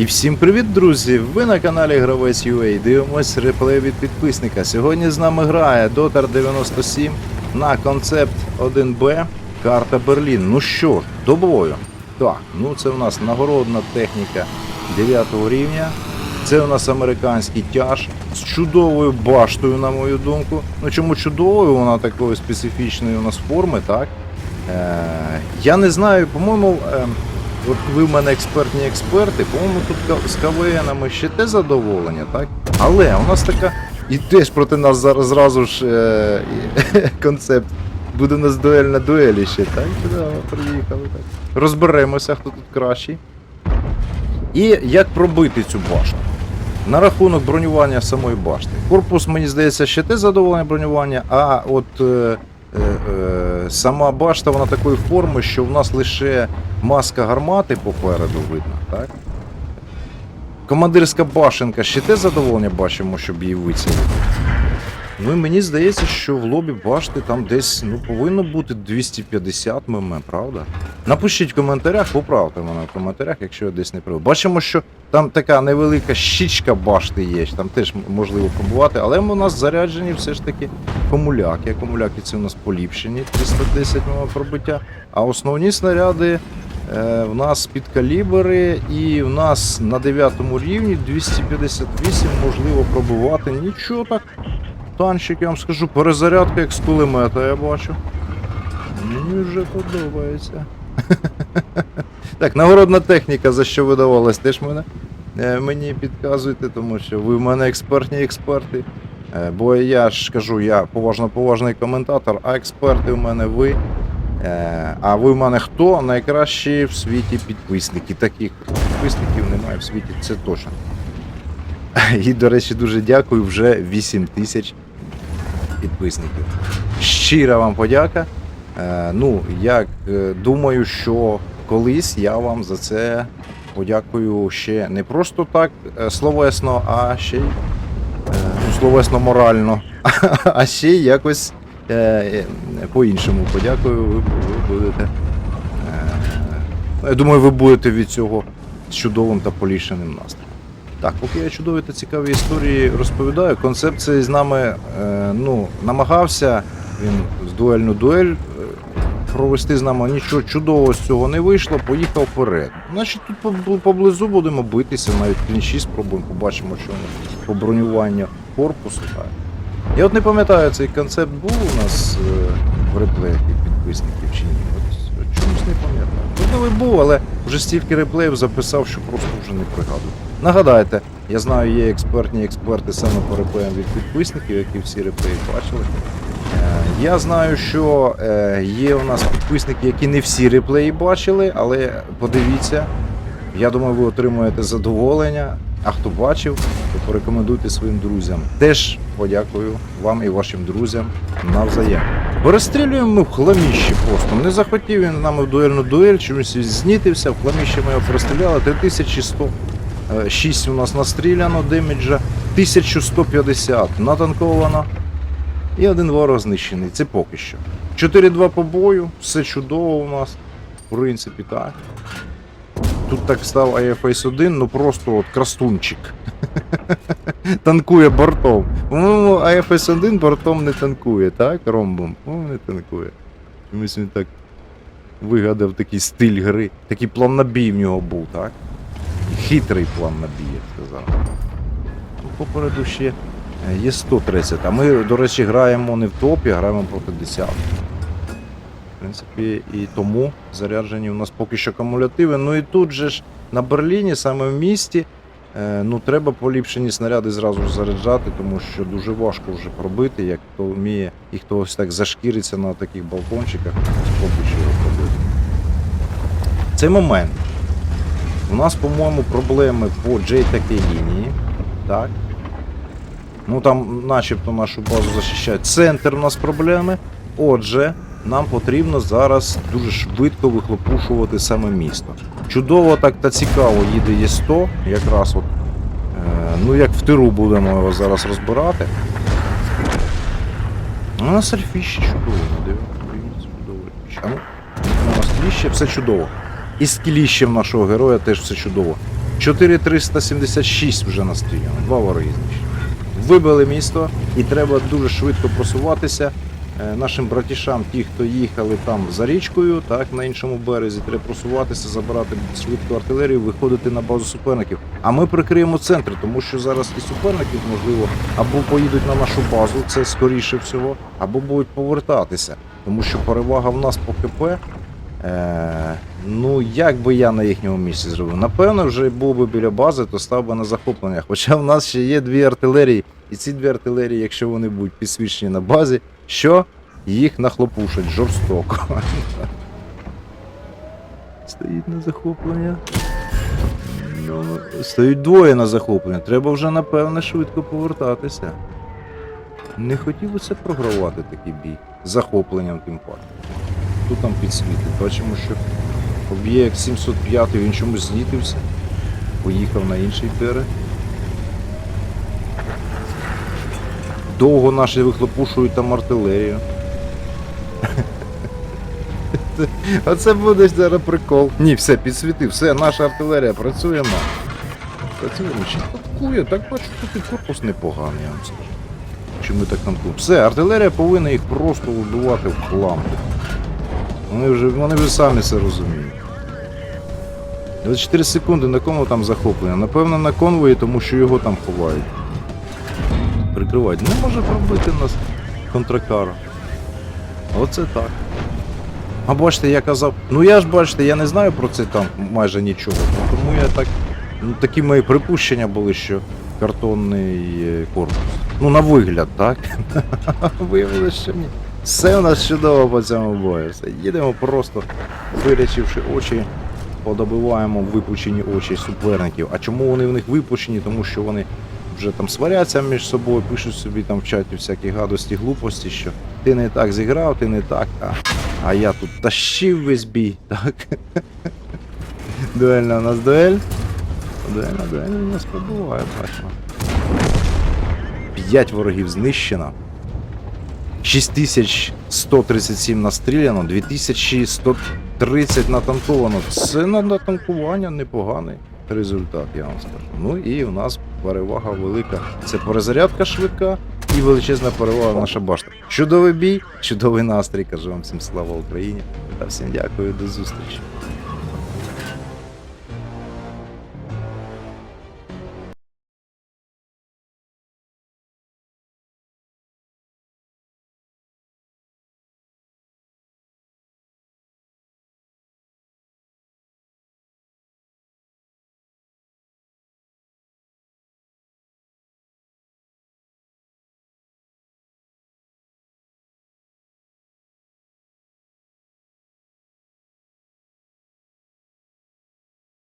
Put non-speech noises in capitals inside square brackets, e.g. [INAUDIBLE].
І всім привіт, друзі! Ви на каналі Гравець UA. Дивимось реплей від підписника. Сьогодні з нами грає Дотар 97 на концепт 1Б карта Берлін. Ну що до бою. Так, ну це у нас нагородна техніка 9 рівня. Це у нас американський тяж з чудовою баштою, на мою думку. Ну чому чудовою? Вона такої специфічної у нас форми, так? Е, я не знаю, по-моєму, е, от ви в мене експертні експерти, по-моєму, тут з КВНами ще те задоволення, так? Але у нас така. І теж проти нас зараз зразу ж е, [LAUGHS] концепт. Буде у нас дуель на дуелі ще, так? Да, приїхали так. Розберемося, хто тут кращий. І як пробити цю башту? На рахунок бронювання самої башти. Корпус, мені здається, ще те задоволення бронювання, а от е, сама башта вона такої форми, що в нас лише маска гармати попереду видно, так? Командирська башенка ще те задоволення бачимо, щоб її вицілити. Ну і мені здається, що в лобі башти там десь ну, повинно бути 250 мм, правда? Напишіть в коментарях, поправте мене в коментарях, якщо я десь не прав. Бачимо, що там така невелика щічка башти є, там теж можливо пробувати, але у нас заряджені все ж таки комуляки. Комуляки це у нас поліпшені, 310 мм пробиття. А основні снаряди е, в нас під калібри, і в нас на 9 рівні 258 можливо пробувати. Нічого так. Танчик, я вам скажу, перезарядка як з кулемета, я бачу. Мені вже подобається. [LAUGHS] Так, нагородна техніка, за що видавалась, теж мене, е, мені підказуєте, тому що ви в мене експертні експерти. Е, Бо я ж кажу, я поважно поважний коментатор, а експерти в мене ви. Е, А ви в мене хто? Найкращі в світі підписники. Таких підписників немає в світі, це точно. [LAUGHS] І, до речі, дуже дякую, вже 8 тисяч підписників. Щира вам подяка. Е, ну, я е, думаю, що колись я вам за це подякую ще не просто так словесно, а ще й е, ну, словесно морально, [LAUGHS] а ще якось е, е, по-іншому подякую. Ви, будете. Е, я думаю, ви будете від цього чудовим та полішеним настроєм. Так, поки я чудові та цікаві історії розповідаю, концепція з нами е, ну, намагався він з дуельну дуель е, провести з нами нічого чудового з цього не вийшло, поїхав вперед. Значить, тут поблизу будемо битися, навіть клінчі спробуємо, побачимо, що по бронюванню корпусу. Я от не пам'ятаю, цей концепт був у нас е, в реплеях підписників чи ні. От, от чомусь не пам'ятаю. Можливо, був, але вже стільки реплеїв записав, що просто вже не пригадую. Нагадайте, я знаю, є експертні експерти саме по реплеям від підписників, які всі реплеї бачили. Я знаю, що е, є у нас підписники, які не всі реплеї бачили, але подивіться, я думаю, ви отримуєте задоволення. А хто бачив, то порекомендуйте своїм друзям. Теж подякую вам і вашим друзям навзаєм. Бо розстрілюємо ми в хламіщі просто. Не захотів він з нами в дуельну дуель, чомусь знітився, в хламіщі ми його простріляли. 3100 Е, 6 у нас настріляно демеджа, 1150 натанковано. І один ворог знищений. Це поки що. 4-2 по бою, все чудово у нас. В принципі, так. Тут так став AFS 1, ну просто от крастунчик. [LAUGHS] танкує бортом. По-моєму, AFS 1 бортом не танкує, так? Ромбом. По-моєму, не танкує. Чомусь він так вигадав такий стиль гри. Такий план на бій в нього був, так? Хитрий план на бій, я сказав. Попереду ще є 130. А ми, до речі, граємо не в топі, а граємо проти 10. В принципі, і тому заряджені у нас поки що кумулятиви. Ну і тут же ж на Берліні, саме в місті, е, ну треба поліпшені снаряди зразу ж заряджати, тому що дуже важко вже пробити, як хто вміє і хто ось так зашкіриться на таких балкончиках, спробуючи його пробити. Цей момент. У нас, по-моєму, проблеми по J такій лінії. Так. Ну там начебто нашу базу захищають. Центр у нас проблеми. Отже, нам потрібно зараз дуже швидко вихлопушувати саме місто. Чудово так та цікаво їде Є100, якраз от. Е, ну як в тиру будемо його зараз розбирати. Ну, У нас альфіще чудово. А ну, у нас кліще, все чудово. І з кліщем нашого героя теж все чудово. 4376 вже настріляно. Два вороги. Вибили місто, і треба дуже швидко просуватися. Е, Нашим братішам, ті, хто їхали там за річкою, так на іншому березі, треба просуватися, забирати швидко артилерію, виходити на базу суперників. А ми прикриємо центри, тому що зараз і суперників можливо або поїдуть на нашу базу, це скоріше всього, або будуть повертатися, тому що перевага в нас по КП. Е, ну, як би я на їхньому місці зробив? Напевно, вже був би біля бази, то став би на захоплення. Хоча в нас ще є дві артилерії, і ці дві артилерії, якщо вони будуть підсвічені на базі, що їх нахлопушать жорстоко. [LAUGHS] Стоїть на захоплення. Ну, стоїть двоє на захоплення. Треба вже, напевне, швидко повертатися. Не хотілося програвати такий бій. Захопленням тим паче. Тут там підсвітить. Бачимо, що об'єкт 705 він чомусь злітився. Поїхав на інший берег. Довго наші вихлопушують там артилерію. [LAUGHS] Оце буде зараз прикол. Ні, все, підсвітив, все, наша артилерія працює на. Працюємо чи танкує, так бачу, тут і корпус непоганий, я вам скажу. Чи ми так танкуємо? Все, артилерія повинна їх просто вбивати в хлам. Вони вже, вони вже самі це розуміють. 24 секунди на кому там захоплення? Напевно на конвої, тому що його там ховають. Прикривають. Не може пробити нас контракара. Оце так. А бачите, я казав. Ну я ж бачите, я не знаю про це там майже нічого. Тому я так. Ну, такі мої припущення були, що картонний е, корпус. Ну, на вигляд, так? [LAUGHS] Виявилося, що ні. Все у нас чудово по цьому бою. Все. Їдемо просто вирячивши очі, подобиваємо випучені очі суперників. А чому вони в них випучені? Тому що вони вже там сваряться між собою, пишуть собі там в чаті всякі гадості, глупості, що ти не так зіграв, ти не так, а, а я тут тащив весь бій, так? [LAUGHS] Дуельна у нас дуель. Дуельна, дуельна у нас побуває, бачимо. П'ять ворогів знищено. 6137 настріляно, 2130 натанковано. Це на натанкування непоганий результат, я вам скажу. Ну і у нас перевага велика. Це перезарядка швидка і величезна перевага наша башта. Чудовий бій, чудовий настрій. Кажу вам всім слава Україні та всім дякую, до зустрічі.